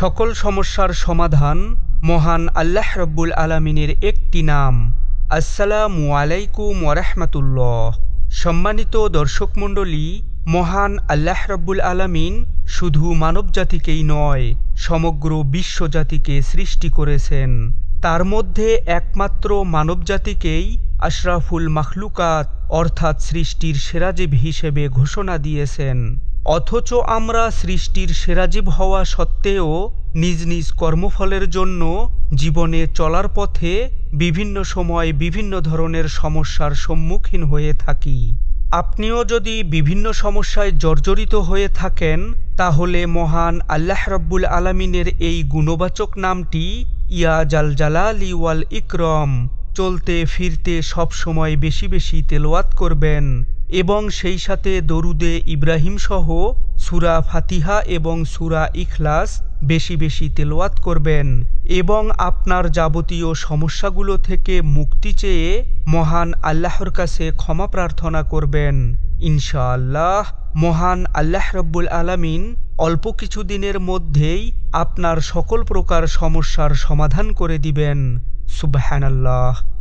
সকল সমস্যার সমাধান মহান আল্লাহ রব্বুল আলমিনের একটি নাম। আসসালামু আলাইকুম ওরহমতুল্লাহ সম্মানিত দর্শক মণ্ডলী, মহান আল্লাহ রব্বুল আলামিন শুধু মানবজাতিকেই নয়, সমগ্র বিশ্বজাতিকে সৃষ্টি করেছেন। তার মধ্যে একমাত্র মানবজাতিকেই আশরাফুল মাখলুকাত অর্থাৎ সৃষ্টির সেরাজীব হিসেবে ঘোষণা দিয়েছেন। অথচ আমরা সৃষ্টির সেরাজীব হওয়া সত্ত্বেও নিজ নিজ কর্মফলের জন্য জীবনে চলার পথে বিভিন্ন সময় বিভিন্ন ধরনের সমস্যার সম্মুখীন হয়ে থাকি। আপনিও যদি বিভিন্ন সমস্যায় জর্জরিত হয়ে থাকেন, তাহলে মহান আল্লাহ রব্বুল আলমিনের এই গুণবাচক নামটি ইয়া জাল জালালি ওয়াল ইকরম, চলতে ফিরতে সব সময় বেশি বেশি তেলোয়াত করবেন। এবং সেই সাথে দরুদে ইব্রাহিম সহ সুরা ফাতিহা এবং সুরা ইখলাস বেশি বেশি তেলোয়াত করবেন এবং আপনার যাবতীয় সমস্যাগুলো থেকে মুক্তি চেয়ে মহান আল্লাহর কাছে ক্ষমা প্রার্থনা করবেন। ইনশাআল্লাহ মহান আল্লাহ রব্বুল আলামিন অল্প কিছু দিনের মধ্যেই আপনার সকল প্রকার সমস্যার সমাধান করে দিবেন। সুবহানাল্লাহ।